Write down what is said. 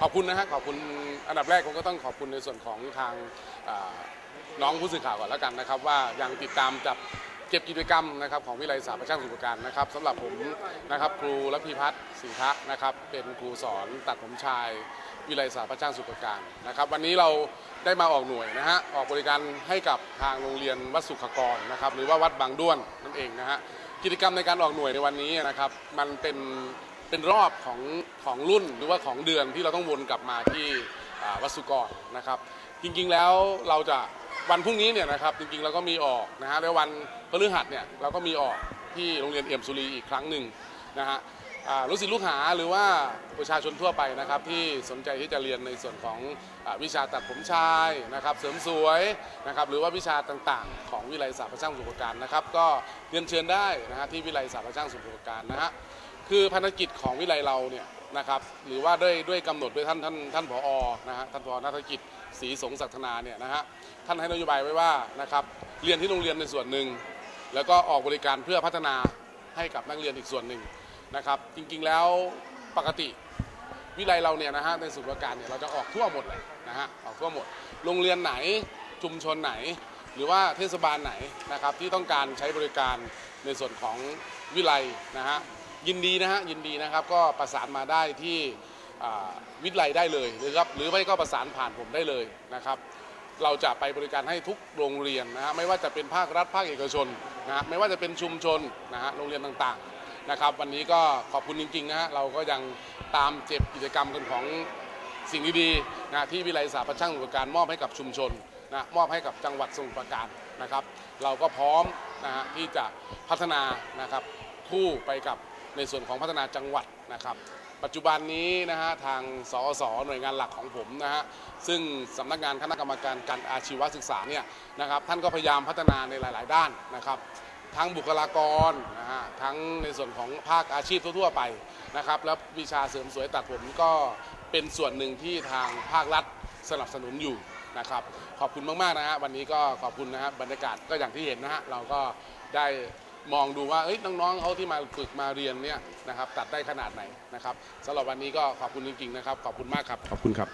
ขอบคุณนะฮะขอบคุณอันดับแรกผมก็ต้องขอบคุณในส่วนของทางน้องผู้สื่อข่าวก่อนแล้วกันนะครับ ว่ายังติดตามจับเก็บกิจกรรมนะครับของวิไลสาประช่างสุขการนะครับสำหรับผมนะครับครูระพีพัฒน์ศรีทะนะครับ เป็นครูสอนตัดผมชายวิไลสาประช่างสุขการนะครับ วันนี้เราได้มาออกหน่วยนะฮะออกบริการให้กับทางโรงเรียนวัดสุขกรนะครับหรือว่าวัดบางด้วนนั่นเองนะฮะกิจกรรมในการออกหน่วยในวันนี้นะครับ มันเป็น เป็นรอบของของรุ่นหรือว่าของเดือนที่เราต้องวนกลับมาที่วัสุกรนะครับ จริงๆแล้วเราจะวันพรุ่งนี้เนี่ยนะครับจริงๆเราก็มีออกนะฮะแล้ววันพฤหัสเนี่ยเราก็มีออกที่โรงเรียนเอี่ยมสุรีอีกครั้งหนึ่งนะฮะอ่าลูกศิษย์ลูกหาหรือว่าประชาชนทั่วไปนะครับที่สนใจที่จะเรียนในส่วนของอวิชาตัดผมชายนะครับ เสริมสวยนะครับหรือว่าวิชาต่างๆ ของวิไลศาสตร์ประช่างสุขการนะครับ ก็เรียนเชิญได้นะฮะที่วิไลศาสตร์ประช่างสุขการนะฮะ คือภารกิจของวิไลเราเนี่ยนะครับหรือว่าด้วยด้วยกำหนดด้วยท่านท่านท่านผอนะฮะท่านผอนักธกิจศรีสงศักดิ์ธนาเนี่ยนะฮะท่านให้นโยบายไว้ว่านะครับเรียนที่โรงเรียนในส่วนหนึ่งแล้วก็ออกบริการเพื่อพัฒนาให้กับนักเรียนอีกส่วนหนึ่งนะครับ จริงๆแล้วปกติวิไลเราเนี่ยนะฮะในส่วนราชการเนี่ยเราจะออกทั่วหมดเลยนะฮะออกทั่วหมด โรงเรียนไหนชุมชนไหน หรือว่าเทศบาลไหนนะครับที่ต้องการใช้บริการในส่วนของวิไลนะฮะ ยินดีนะฮะยินดีนะครับก็ประสานมาได้ที่วิทยาลัยได้เลยหรือครับหรือไม่ก็ประสานผ่านผมได้เลยนะครับ เราจะไปบริการให้ทุกโรงเรียนนะฮะไม่ว่าจะเป็นภาครัฐภาคเอกชนนะฮะไม่ว่าจะเป็นชุมชนนะฮะโรงเรียนต่างๆนะครับ วันนี้ก็ขอบคุณจริงๆนะฮะเราก็ยังตามเจ็บกิจกรรมกันของสิ่งดีๆนะที่วิไลสาประช่างอุปการมอบให้กับชุมชนนะมอบให้กับจังหวัดสมุทรปราการนะครับ เราก็พร้อมนะฮะที่จะพัฒนานะครับคู่ไปกับ ในส่วนของพัฒนาจังหวัดนะครับ ปัจจุบันนี้นะฮะทางสอสหน่วยงานหลักของผมนะฮะซึ่งสำนักงานคณะกรรมการการอาชีวศึกษาเนี่ยนะครับท่านก็พยายามพัฒนาในหลาย ๆ ด้านนะครับ ทั้งบุคลากรนะฮะทั้งในส่วนของภาคอาชีพทั่ว ๆ ไปนะครับ แล้ววิชาเสริมสวยตัดผมก็เป็นส่วนหนึ่งที่ทางภาครัฐสนับสนุนอยู่นะครับขอบคุณมาก ๆ นะฮะวันนี้ก็ขอบคุณนะฮะบรรยากาศก็อย่างที่เห็นนะฮะเราก็ได้ มองดูว่าเอ้ยน้องๆเขาที่มาฝึกมาเรียนเนี่ยนะครับตัดได้ขนาดไหนนะครับสำหรับวันนี้ก็ขอบคุณจริงๆนะครับ ขอบคุณมากครับ ขอบคุณครับ